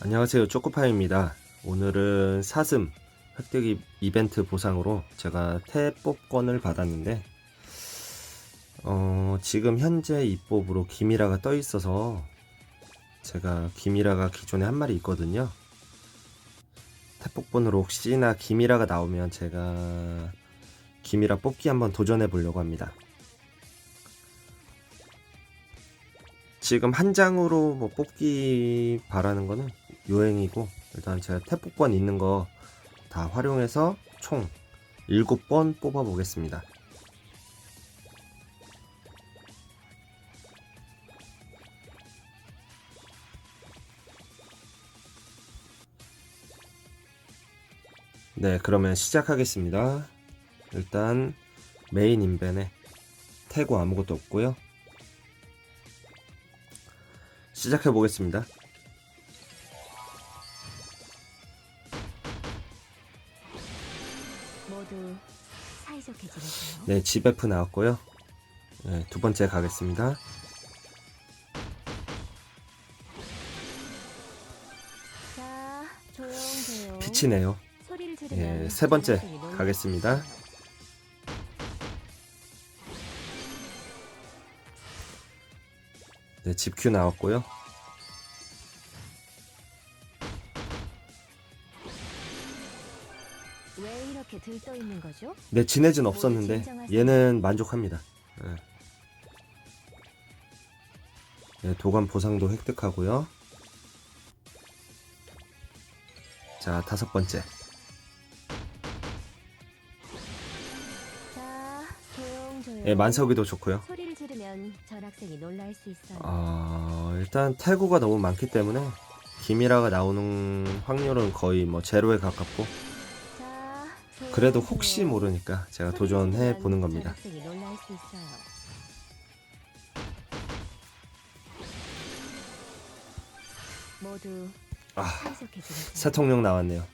안녕하세요. 쪼코파입니다. 오늘은 사슴 획득 이- 이벤트 보상으로 제가 태뽑권을 받았는데 어, 지금 현재 입법으로 기미라가 떠 있어서 제가 기미라가 기존에 한 마리 있거든요. 태뽑권으로 혹시나 기미라가 나오면 제가 기미라 뽑기 한번 도전해 보려고 합니다. 지금 한 장으로 뭐 뽑기 바라는 거는 요행이고 일단 제가 태폭권 있는 거 다 활용해서 총 7번 뽑아 보겠습니다. 네, 그러면 시작하겠습니다. 일단 메인 인벤에 태고 아무것도 없고요. 시작해 보겠습니다. 네, 지베프 나왔고요. 네, 두 번째 가겠습니다. 소리를 지르면 예, 세 번째 가겠습니다. 네, 집큐 나왔고요. 왜 이렇게 들떠 있는 거죠? 네, 지네진 없었는데 얘는 만족합니다. 네. 네, 도감 보상도 획득하고요. 자, 다섯 번째. 자, 조용 조용. 예, 만석이도 좋고요. 소리를 지르면 전 학생이 놀랄 수 있어요. 아, 일단 태구가 너무 많기 때문에 기미라가 나오는 확률은 거의 뭐 제로에 가깝고 자, 그래도. 혹시 모르니까 제가 도전해 보는 전 겁니다. 아. 세통령 나왔네요.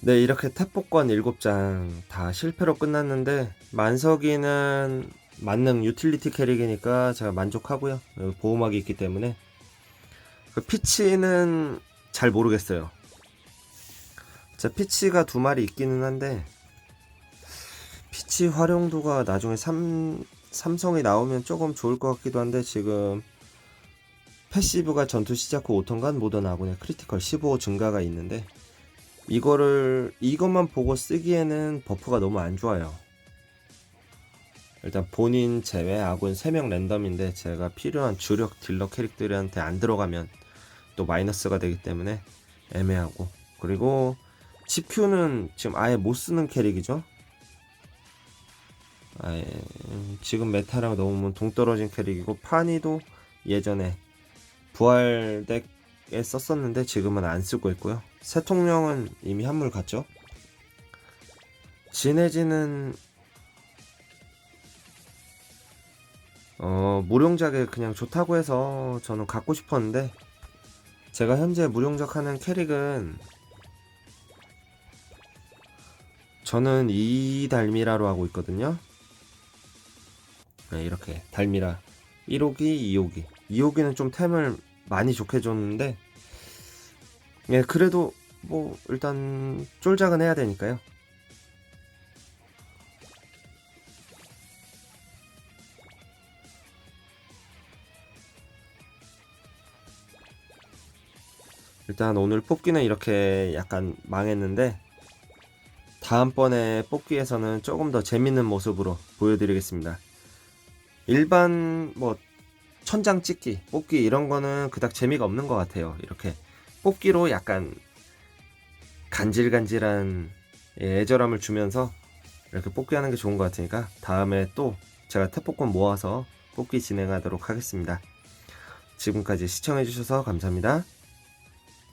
네, 이렇게 태폭권 7장 다 실패로 끝났는데 만석이는 만능 유틸리티 캐릭이니까 제가 만족하고요. 어, 보호막이 있기 때문에 그 피치는 잘 모르겠어요. 자, 피치가 두 마리 있기는 한데 피치 활용도가 나중에 삼, 삼성이 나오면 조금 좋을 것 같기도 한데 지금 패시브가 전투 시작 후 5턴간 모던 아군의 크리티컬 15 증가가 있는데 이거를 이것만 보고 쓰기에는 버프가 너무 안 좋아요. 일단 본인 제외 아군 3명 랜덤인데 제가 필요한 주력 딜러 캐릭들한테 안 들어가면 또 마이너스가 되기 때문에 애매하고 그리고 CPU는 지금 아예 못 쓰는 캐릭이죠. 아예 음, 지금 메타랑 너무 동떨어진 캐릭이고 파니도 예전에 부활 덱에 썼었는데 지금은 안 쓰고 있고요. 세통령은 이미 한물 갔죠. 진해지는 어 무룡작에 그냥 좋다고 해서 저는 갖고 싶었는데 제가 현재 무룡작 하는 캐릭은 저는 이 달미라로 하고 있거든요. 네, 이렇게 달미라 1호기, 2호기. 2호기는 좀 템을 많이 좋게 줬는데, 예, 그래도 뭐, 일단, 쫄작은 해야 되니까요. 일단 오늘 뽑기는 이렇게 약간 망했는데, 다음번에 뽑기에서는 조금 더 재밌는 모습으로 보여드리겠습니다. 일반 뭐 천장 찍기, 뽑기 이런 거는 그닥 재미가 없는 것 같아요. 이렇게 뽑기로 약간 간질간질한 예, 애절함을 주면서 이렇게 뽑기 하는 게 좋은 것 같으니까 다음에 또 제가 태폭권 모아서 뽑기 진행하도록 하겠습니다. 지금까지 시청해주셔서 감사합니다.